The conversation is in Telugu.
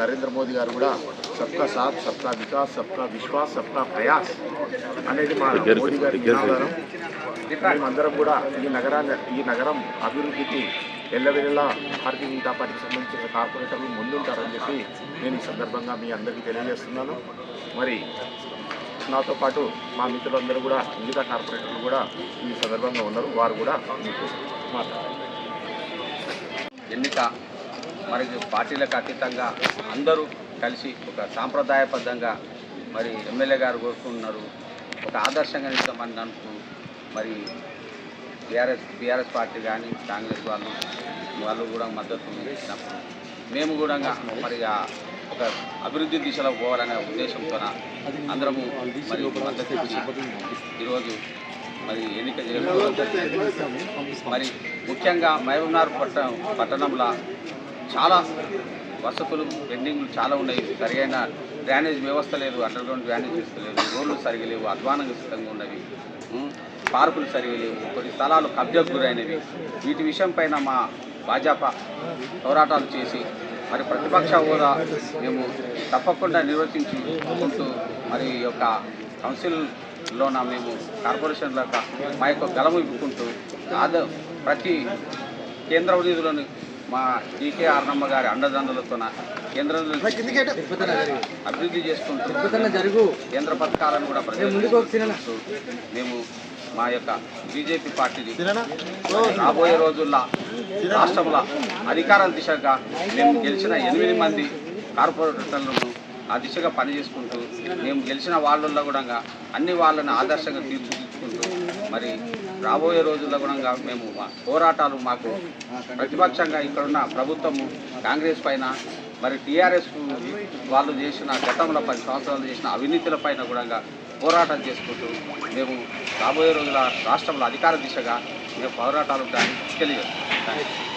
నరేంద్ర మోదీ గారు కూడా సబ్కా సాత్ సబ్కా వికాస్ సబ్కా విశ్వాస్ సబ్కా ప్రయాస్ అనేది మా మోదీ గారి మేమందరం కూడా ఈ నగరాన్ని ఈ నగరం అభివృద్ధికి ఎల్లవెల్లా భారతీయ జనతా పార్టీకి సంబంధించిన కార్పొరేటర్లు ముందుంటారని చెప్పి నేను ఈ సందర్భంగా మీ అందరికీ తెలియజేస్తున్నాను. మరి నాతో పాటు మా మిత్రులందరూ కూడా మిగతా కార్పొరేటర్లు కూడా ఈ సందర్భంగా ఉన్నారు. వారు కూడా మీకు మాట్లాడారు ఎన్నిక మరి పార్టీలకు అతీతంగా అందరూ కలిసి ఒక సాంప్రదాయబద్ధంగా మరి ఎమ్మెల్యే గారు కోరుకుంటున్నారు. ఒక ఆదర్శంగా నిలుస్తామని అనుకు మరి బీఆర్ఎస్ బీఆర్ఎస్ పార్టీ కానీ కాంగ్రెస్ వాళ్ళు వాళ్ళు కూడా మద్దతు ఇచ్చినప్పుడు మేము కూడా మరి ఆ ఒక అభివృద్ధి దిశలో పోవాలనే ఉద్దేశంతో అందరము మరి మద్దతు ఈరోజు మరి ఎన్నిక మరి ముఖ్యంగా మహబూబ్నార్ పట్టణం పట్టణంలో చాలా వసతులు పెండింగ్లు చాలా ఉన్నాయి. సరైన డ్రైనేజ్ వ్యవస్థ లేదు అండర్ గ్రౌండ్ డ్రైనేజ్ వ్యవస్థ లేదు రోడ్లు సరిగా లేవు అధ్వానంగా సిద్ధంగా ఉన్నవి పార్కులు సరిగా లేవు కొన్ని స్థలాలు కబ్జాకు గురైనవి. వీటి విషయం పైన మా భాజపా పోరాటాలు చేసి మరి ప్రతిపక్ష హోదా మేము తప్పకుండా నిర్వర్తించుకుంటూ మరి యొక్క కౌన్సిల్లోన మేము కార్పొరేషన్ల మా యొక్క గలము ఇవ్వుకుంటూ ఆద ప్రతి కేంద్ర నిధులను మా డీకే ఆర్నమ్మ గారి అండదండలతో కేంద్ర అభివృద్ధి చేసుకుంటూ జరుగు. కేంద్ర పథకాలను కూడా. ప్రజలు మేము మా యొక్క బీజేపీ పార్టీని రాబోయే రోజుల్లో రాష్ట్రంలో అధికారాల దిశగా మేము గెలిచిన ఎనిమిది మంది కార్పొరేటర్లను ఆ దిశగా పనిచేసుకుంటూ మేము గెలిచిన వాళ్ళల్లో కూడా అన్ని వాళ్ళని ఆదర్శంగా తీర్చిదిద్దుకుంటూ మరి రాబోయే రోజుల్లో కూడా మేము మా పోరాటాలు మాకు ప్రతిపక్షంగా ఇక్కడున్న ప్రభుత్వము కాంగ్రెస్ పైన మరి టీఆర్ఎస్ వాళ్ళు చేసిన గతంలో పది సంవత్సరాలు చేసిన అవినీతుల పైన కూడా పోరాటం చేసుకుంటూ మేము రాబోయే రోజుల రాష్ట్రంలో అధికార దిశగా మేము పోరాటాలు తెలియజేస్తాం